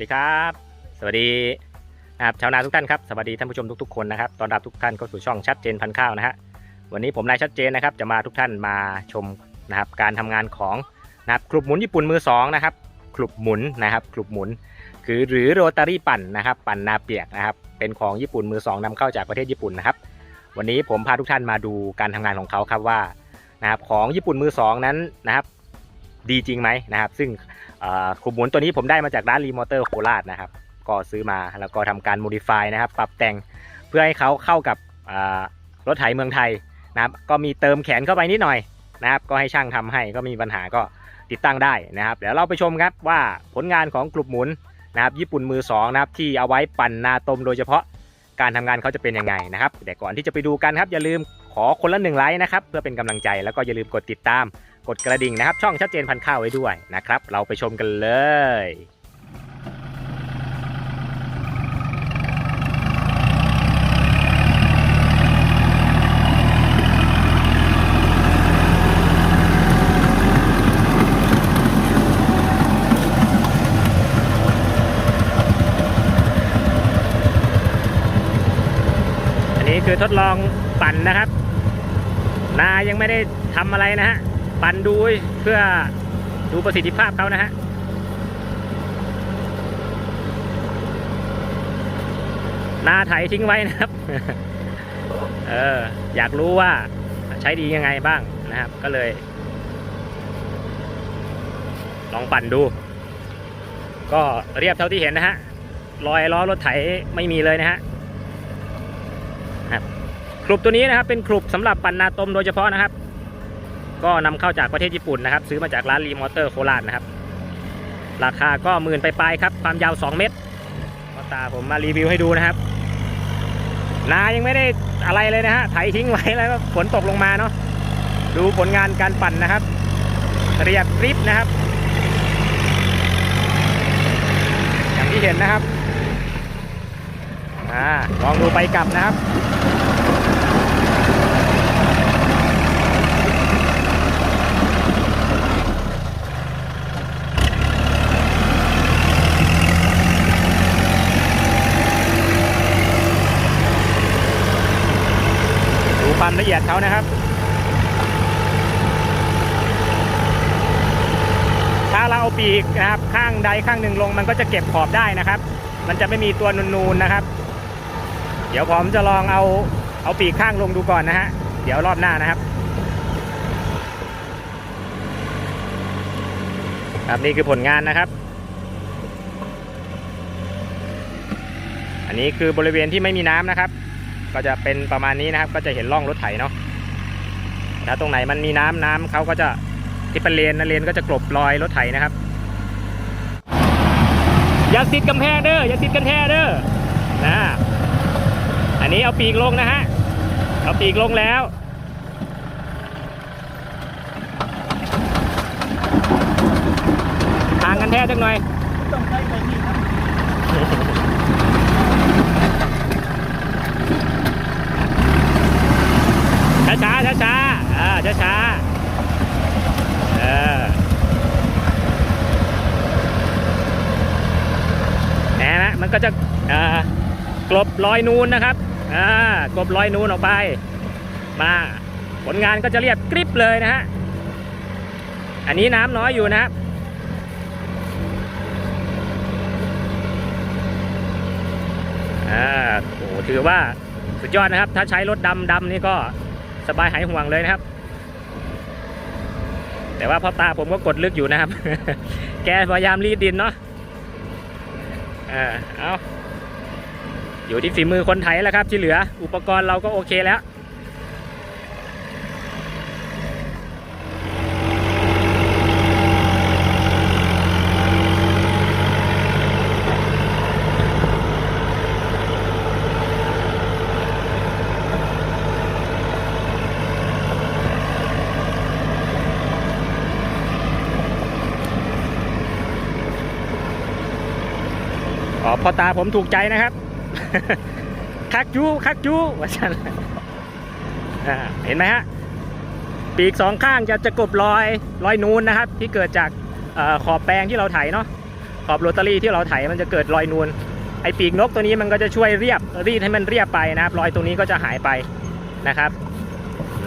วัสดีครับ สวัสดีครับชาวนาทุกท่านครับสวัสดีท่านผู้ชมทุกๆคนนะครับตอนรับทุกท่านเข้าสู่ช่องชัดเจนพันข้าวนะฮะวันนี้ผมนายชัดเจนนะครับ จะมาทุกท่านมาชมนะครับการทำงานของนะครับกลุ่มหมุนญี่ปุ่นมือสองนะครับกลุ่มหมุนนะครับกลุ่มหมุน คือหรือโรตารี่ปั่นนะครับ ปั่นนาเปียกนะครับ เป็นของญี่ปุ่นมือสองนำเข้าจากประเทศญี่ปุ่นนะครับ วันนี้ผมพาทุกท่านมาดูการทำงานของเขาครับว่านะครับของญี่ปุ่นมือสองนั้นนะครับ ดีจริงไหมนะครับ ซึ่ง ขลุ่มหมุนตัวนี้ผมได้มาจากร้านรีมอเตอร์โคราชนะครับ ก็ซื้อมาแล้วก็ทำการโมดิฟายนะครับ ปรับแต่งเพื่อให้เขาเข้ากับอ่ารถไถเมืองไทยนะครับ ก็มีเติมแขนเข้าไปนิดหน่อยนะครับ ก็ให้ช่างทำให้ก็มีปัญหาก็ติดตั้งได้นะครับ เดี๋ยวเราไปชมครับว่าผลงานของกลุ่มหมุนนะครับ ญี่ปุ่นมือสองนะครับที่เอาไว้ปั่นนาตมโดยเฉพาะการทำงานเขาจะเป็นยังไงนะครับแต่ก่อนที่จะไปดูกันครับอย่าลืม ขอคนละหนึ่งไลค์นะครับ เพื่อเป็นกำลังใจแล้วก็อย่าลืมกดติดตาม กดกระดิ่งนะครับ ช่องชัดเจนพันข้าวไว้ด้วยนะครับ เราไปชมกันเลยอันนี้คือทดลองปั่นนะครับ นายังไม่ได้ทำอะไรนะฮะ ปั่นดูเพื่อดูประสิทธิภาพเขานะฮะนาไถทิ้งไว้นะครับ เออ อยากรู้ว่าใช้ดียังไงบ้างนะครับ ก็เลย ลองปั่นดู ก็เรียบเท่าที่เห็นนะฮะ รอยล้อรถไถไม่มีเลยนะฮะ ลุปตัวนี้นะครับเป็นคลุปสำหรับปั่นนาตมโดยเฉพาะนะครับ ก็นำเข้าจากประเทศญี่ปุ่นนะครับ ซื้อมาจากร้านรีมอเตอร์โคราชนะครับ ราคาก็หมื่นไปลายครับ ความยาว 2 เมตรก็ตาผมมารีวิวให้ดูนะครับ นายังไม่ได้อะไรเลยนะฮะไถทิ้งไว้แล้วก็ฝนตกลงมาเนาะดูผลงานการปั่นนะครับ เรียบริบนะครับ อย่างที่เห็นนะครับอ่าลองดูไปกลับนะครับ ความละเอียดเขานะครับ ถ้าเราเอาปีกนะครับ ข้างใดข้างหนึ่งลงมันก็จะเก็บขอบได้นะครับ มันจะไม่มีตัวนูนๆนะครับ เดี๋ยวผมจะลองเอาเอาปีกข้างลงดูก่อนนะฮะ เดี๋ยวรอบหน้านะครับ ครับนี่คือผลงานนะครับ อันนี้คือบริเวณที่ไม่มีน้ำนะครับ ก็จะเป็นประมาณนี้นะครับ ก็จะเห็นร่องรถไถเนาะถ้าตรงไหนมันมีน้ำน้ำเขาก็จะที่เป็นเลนนะเลนก็จะกลบรอยรถไถนะครับ อย่าติดกำแพงเด้ออย่าติดกันแท้เด้อนะอันนี้เอาปีกลงนะฮะเอาปีกลงแล้วห่างกันแท้จังหน่อยต้องใช้แบบนี้ครับ ช้าช้าช้าช้าอ่าช้าช้าเออแหมนะมันก็จะอ่ากลบรอยนูนนะครับอ่ากลบรอยนูนออกไป มาผลงานก็จะเรียบกริบเลยนะฮะอันนี้น้ำน้อยอยู่นะครับอ่าโอ้ถือว่าสุดยอดนะครับ ถ้าใช้รถดำดำนี่ก็ สบายหายห่วงเลยนะครับ แต่ว่าพ่อตาผมก็กดลึกอยู่นะครับ แกพยายามรีดดินเนาะอ่าเอาอยู่ที่ฝีมือคนไทยแล้วครับที่เหลือ อุปกรณ์เราก็โอเคแล้ว พ่อตาผมถูกใจนะครับ คักจูคักจูว่าฉันเห็นไหมฮะ ปีกสองข้างจะจะกบรอยรอยนูนนะครับ ที่เกิดจากอขอบแปลงที่เราไถเนาะขอบโรตารี่ที่เราไถมันจะเกิดรอยนูนไอปีกนกตัวนี้มันก็จะช่วยเรียบรีดให้มันเรียบไปนะครับ รอยตรงนี้ก็จะหายไปนะครับ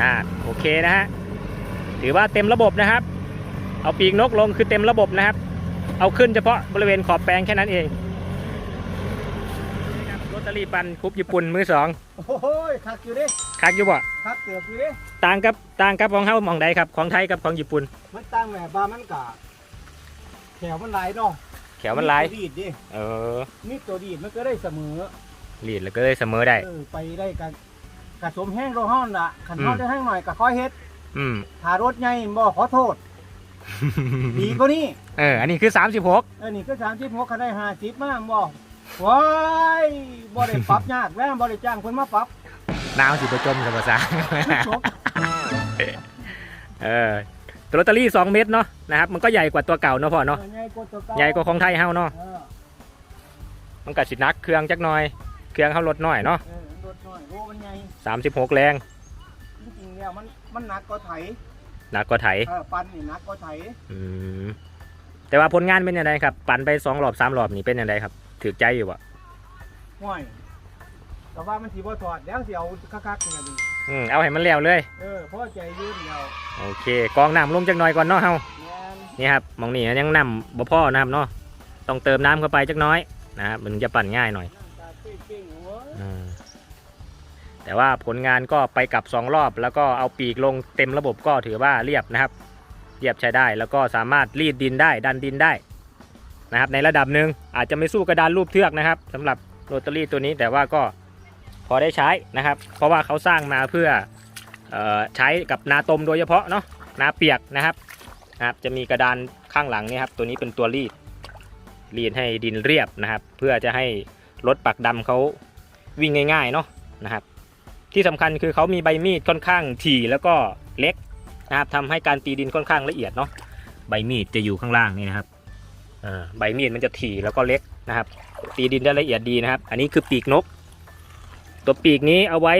น่าโอเคนะฮะถือว่าเต็มระบบนะครับ เอาปีกนกลงคือเต็มระบบนะครับ เอาขึ้นเฉพาะบริเวณขอบแปลงแค่นั้นเอง ตารี่ปันคุบญี่ปุ่นมือสองโอ้ยคักอยู่ดิคักอยู่บ่คักเกือบอยู่ดิต่างกับต่างกับของเฮาหมองใดครับ ของไทยกับของญี่ปุ่น มันตั้งแบบบามันกะแถวมันหลายเนาะแขวมันหลายตัวดีดดิเออมีตัวดีดมันก็ได้เสมอลีดแล้วก็เลยเสมอได้เออไปได้กันกระสมแห้งโรห้อนละขันห้อนอืมได้แห้งหน่อยก็ค่อยเฮ็ดอืมถ้ารถใหญ่บ่ขอโทษดีกว่านี้เอออันนี้คือ36เออนี่ก็สามสิบหกคันได้ห้าสิบมากบ่ว้า ยบ่ได้ปรับยากแล้วบ่ได้จ้างคนมาปรับน้ำสิประจมกับภาษาจบเออตัวลอตเตอรี่ 2 เม็ดเนาะนะครับ มันก็ใหญ่กว่าตัวเก่าเนาะพ่อเนาะใหญ่กว่าตัวเก่าใหญ่กว่าของไทยเฮาเนาะเออมันก็สิหนักเครื่องจักหน่อย เครื่องเฮาลดหน่อยเนาะเออรถน้อยโอ้มันใหญ่36แรงจริงๆแล้วมันมันหนักกว่าไถหนักกว่าไถเออปันนี่หนักกว่าไถอืมแต่ว่าผลงานเป็นยังไงครับ ปั่นไปสองรอบสามรอบนี่เป็นยังไงครับถือใจอยู่บ่ ห้อยแต่ว่ามันสิบ่ถอดแล้วสิเอาคักๆเนี่ยดิอืมเอาให้มันแล้วเลย เออพอใจยืนแล้วโอเค กองน้ำลงจักหน่อยก่อนเนาะเฮา แม่นนี่ครับมองนี่ยังน้ำบ่พอนะครับเนาะ ต้องเติมน้ำเข้าไปจักหน้อยนะครับมันจะปั่นง่ายหน่อย น้ำตาเป้งๆโอ้ยอืมแต่ว่าผลงานก็ไปกลับสองรอบ แล้วก็เอาปีกลงเต็มระบบก็ถือว่าเรียบนะครับ เรียบใช้ได้แล้วก็สามารถรีดดินได้ดันดินได้นะครับในระดับหนึ่งอาจจะไม่สู้กระดานรูปเทือกนะครับสำหรับ โรตารี่ตัวนี้แต่ว่าก็พอได้ใช้นะครับ เพราะว่าเขาสร้างมาเพื่อออใช้กับนาตมโดยเฉพาะเนาะนาเปียกนะครับนะครับ จะมีกระดานข้างหลังนี่ครับตัวนี้เป็นตัวรีดรีดให้ดินเรียบนะครับ เพื่อจะให้รถปักดำเขาวิ่งง่ายๆเนาะนะครับ ที่สำคัญคือเขามีใบมีดค่อนข้างถี่แล้วก็เล็กนะครับทำให้การตีดินค่อนข้างละเอียดเนาะใบมีดจะอยู่ข้างล่างนี่นะครับ ใบมีดมันจะถี่แล้วก็เล็กนะครับ ตีดินได้ละเอียดดีนะครับ อันนี้คือปีกนก ตัวปีกนี้เอาไว้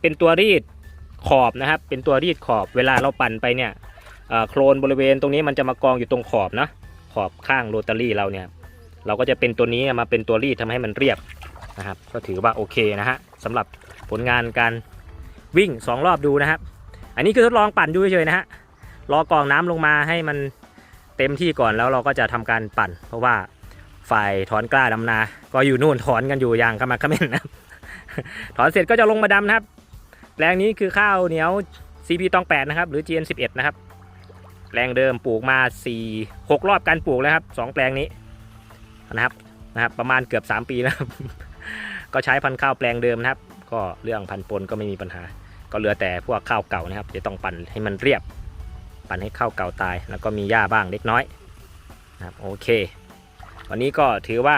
เป็นตัวรีดขอบนะครับ เป็นตัวรีดขอบเวลาเราปั่นไปเนี่ยโคลนบริเวณตรงนี้มันจะมากองอยู่ตรงขอบนะขอบข้างโรตารี่เราเนี่ย เราก็จะเป็นตัวนี้มาเป็นตัวรีดทำให้มันเรียบนะครับ ก็ถือว่าโอเคนะฮะสำหรับผลงานการวิ่ง 2 รอบดูนะครับ อันนี้คือทดลองปั่นดูเฉยๆนะฮะรอกองน้ำลงมาให้มัน เต็มที่ก่อนแล้วเราก็จะทำการปั่น เพราะว่าฝ่ายถอนกล้าดำนา ก็อยู่นู่นถอนกันอยู่อย่างขมักเขม้นนะถอนเสร็จก็จะลงมาดำนะครับแปลงนี้คือข้าวเหนียว CP ตอง8นะครับ หรือ GN 11 นะครับแปลงเดิมปลูกมา4 6รอบการปลูกแล้วครับสองแปลงนี้นะครับนะครับ ประมาณเกือบ 3 ปีนะครับ ก็ใช้พันธุ์ข้าวแปลงเดิมนะครับ ก็เรื่องพันธุ์ปนก็ไม่มีปัญหา ก็เหลือแต่พวกข้าวเก่านะครับจะต้องปั่นให้มันเรียบ ปั่นให้ข้าวเก่าตาย แล้วก็มีหญ้าบ้างเล็กน้อยนะครับโอเค วันนี้ก็ถือว่า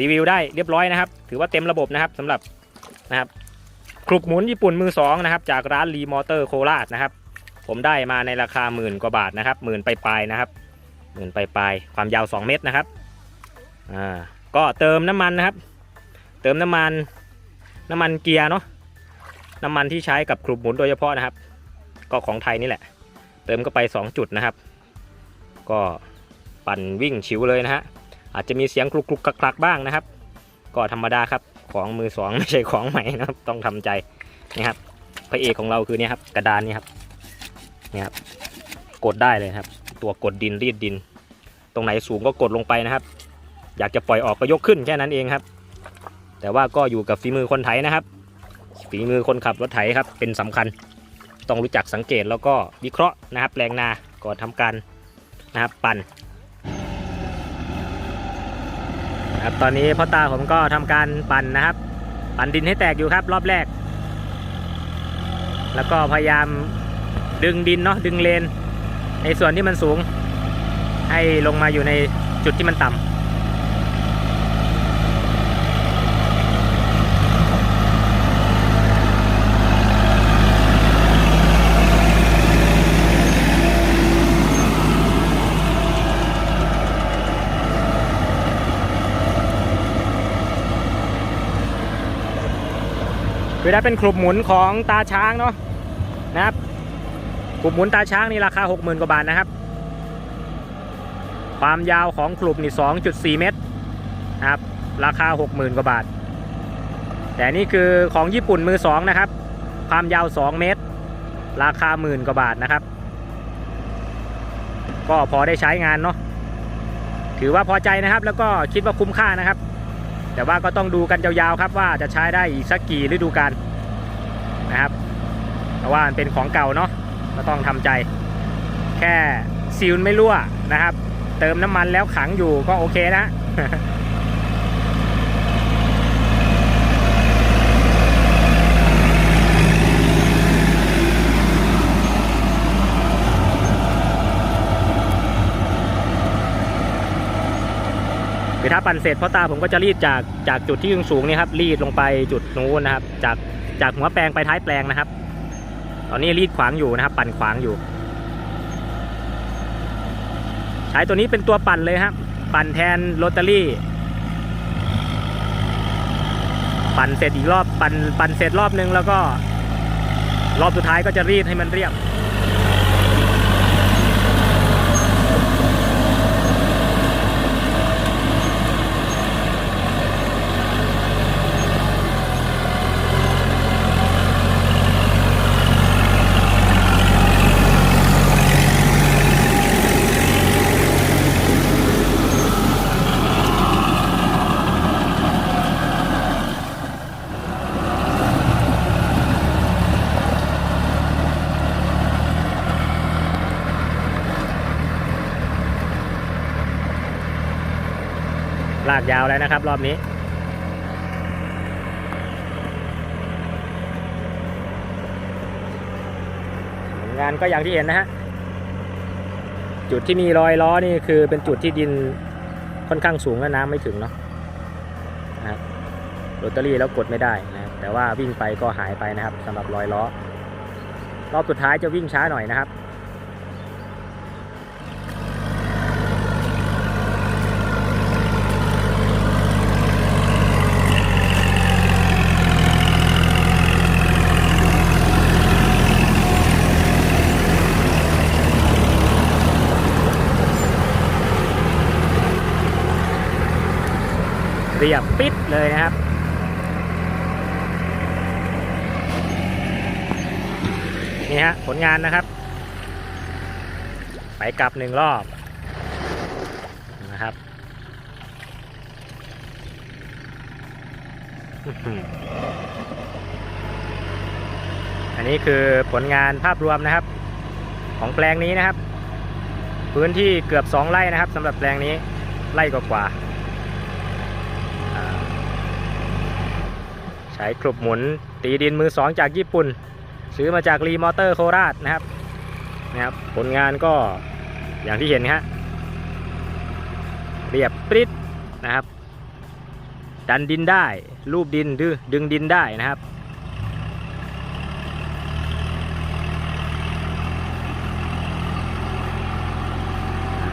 รีวิวได้เรียบร้อยนะครับ ถือว่าเต็มระบบนะครับสำหรับนะครับคลุกหมุนญี่ปุ่นมือสองนะครับจากร้านรีมอเตอร์โคราชนะครับ ผมได้มาในราคาหมื่นกว่าบาทนะครับหมื่นปลายๆนะครับหมื่นปลายๆความยาว 2 เมตรนะครับอ่าก็เติมน้ำมันนะครับ เติมน้ำมันน้ำมันเกียร์เนาะน้ำมันที่ใช้กับคลุกหมุนโดยเฉพาะนะครับ ก็ของไทยนี่แหละ เติมก็ไป 2 จุดนะครับ ก็ปั่นวิ่งชิวเลยนะฮะอาจจะมีเสียงกรุกกรุกกลักบ้างนะครับ ก็ธรรมดาครับของมือสองไม่ใช่ของใหม่นะครับ ต้องทำใจนี่ครับพระเอกของเราคือเนี่ยครับกระดานนี่ครับนี่ครับกดได้เลยครับ ตัวกดดินรีดดิน ตรงไหนสูงก็กดลงไปนะครับ อยากจะปล่อยออกก็ยกขึ้นแค่นั้นเองครับ แต่ว่าก็อยู่กับฝีมือคนไถนะครับฝีมือคนขับรถไถครับเป็นสำคัญ ต้องรู้จักสังเกตแล้วก็วิเคราะห์นะครับแปลงนาก่อนทำการนะครับปั่นนะครับตอนนี้พ่อตาผมก็ทำการปั่นนะครับ ปั่นดินให้แตกอยู่ครับ รอบแรก แล้วก็พยายามดึงดินเนาะดึงเลน ในส่วนที่มันสูง ให้ลงมาอยู่ในจุดที่มันต่ำ คือถ้เป็นกลุ่มหมุนของตาช้างเนาะนะครับกลุ่มหมุนตาช้างนี่ราคา 60,000 กว่าบาทนะครับ ความยาวของกลุ่มนี่2.4 เมตรนะครับราคา 60,000 กว่าบาท แต่นี่คือของญี่ปุ่นมือ2นะครับ ความยาว 2 เมตร ราคาหมื่นกว่าบาทนะครับ ก็พอได้ใช้งานเนาะถือว่าพอใจนะครับ แล้วก็คิดว่าคุ้มค่านะครับ แต่ว่าก็ต้องดูกันยาวๆครับว่าจะใช้ได้อีกสักกี่ฤดูกาลนะครับเพราะว่ามันเป็นของเก่าเนาะก็ต้องทำใจ แค่ซีลไม่รั่วนะครับ เติมน้ำมันแล้วขังอยู่ก็โอเคนะ คือถ้าปั่นเสร็จพ่อตาผมก็จะรีดจากจากจุดที่สูงๆนี่ครับรีดลงไปจุดนู้นนะครับ จากจากหัวแปลงไปท้ายแปลงนะครับ ตอนนี้รีดขวางอยู่นะครับ ปั่นขวางอยู่ ใช้ตัวนี้เป็นตัวปั่นเลยครับ ปั่นแทนโรตารี่ ปั่นเสร็จอีกรอบปั่นปั่นเสร็จรอบนึงแล้วก็ รอบสุดท้ายก็จะรีดให้มันเรียบากยาวแล้วนะครับ รอบนี้ งานก็อย่างที่เห็นนะฮะ จุดที่มีรอยล้อนี่คือเป็นจุดที่ดินค่อนข้างสูงและน้ำไม่ถึงเนาะนะครับโรตารี่แล้วกดไม่ได้นะครับแต่ว่าวิ่งไปก็หายไปนะครับสำหรับรอยล้อ รอบสุดท้ายจะวิ่งช้าหน่อยนะครับ รียบปิดเลยนะครับ นี่ฮะผลงานนะครับ ไปกลับหนึ่งรอบนะครับอันนี้คือผลงานภาพรวมนะครับ ของแปลงนี้นะครับ พื้นที่เกือบ 2 ไร่นะครับสำหรับแปลงนี้ไร่กว่าๆ อ่า ใช้กรุบหมุนตีดินมือสองจากญี่ปุ่น ซื้อมาจากรีมอเตอร์โคราชนะครับนะครับผลงานก็อย่างที่เห็นฮะเรียบปริ๊ดนะครับ ดันดินได้รูปดินดื้อดึงดินได้นะครับ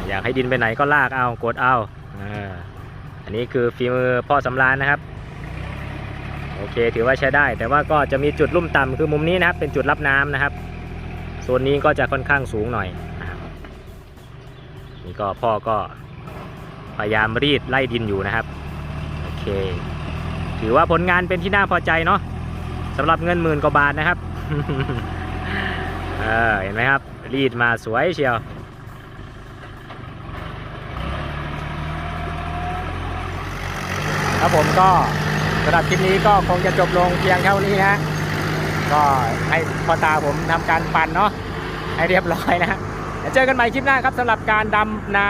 อยากให้ดินไปไหนก็ลากเอากดเอาอันนี้คือฝีมือพ่อสำรานนะครับ เคถือว่าใช้ได้ แต่ว่าก็จะมีจุดลุ่มต่ำคือมุมนี้นะครับ เป็นจุดรับน้ำนะครับโซนนี้ก็จะค่อนข้างสูงหน่อยนี่ก็พ่อก็พยายามรีดไล่ดินอยู่นะครับโอเค ถือว่าผลงานเป็นที่น่าพอใจเนาะสำหรับเงินหมื่นกว่าบาทนะครับเออเห็นไหมครับรีดมาสวยเชียวครับผมก็ สำหรับคลิปนี้ก็คงจะจบลงเพียงเท่านี้นะก็ให้พ่อตาผมทำการปั่นเนาะให้เรียบร้อยนะฮะเจอกันใหม่คลิปหน้าครับสำหรับการดำนา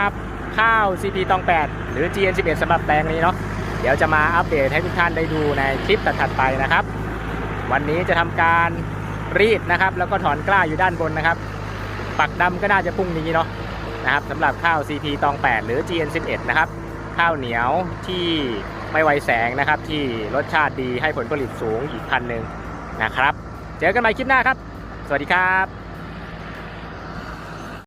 ข้าว CP ตอง 8 หรือ GN11 สำหรับแปลงนี้เนาะเดี๋ยวจะมาอัปเดตให้ทุกท่านได้ดูในคลิปถัดๆไปนะครับ วันนี้จะทำการรีดนะครับ แล้วก็ถอนกล้าอยู่ด้านบนนะครับ ปักดำก็น่าจะพรุ่งนี้เนาะนะครับสำหรับข้าว CP ตอง 8 หรือ GN11 นะครับ ข้าวเหนียวที่ ไม่ไวแสงนะครับ ที่รสชาติดีให้ผลผลิตสูงอีกพันหนึ่งนะครับ เจอกันใหม่คลิปหน้าครับ สวัสดีครับ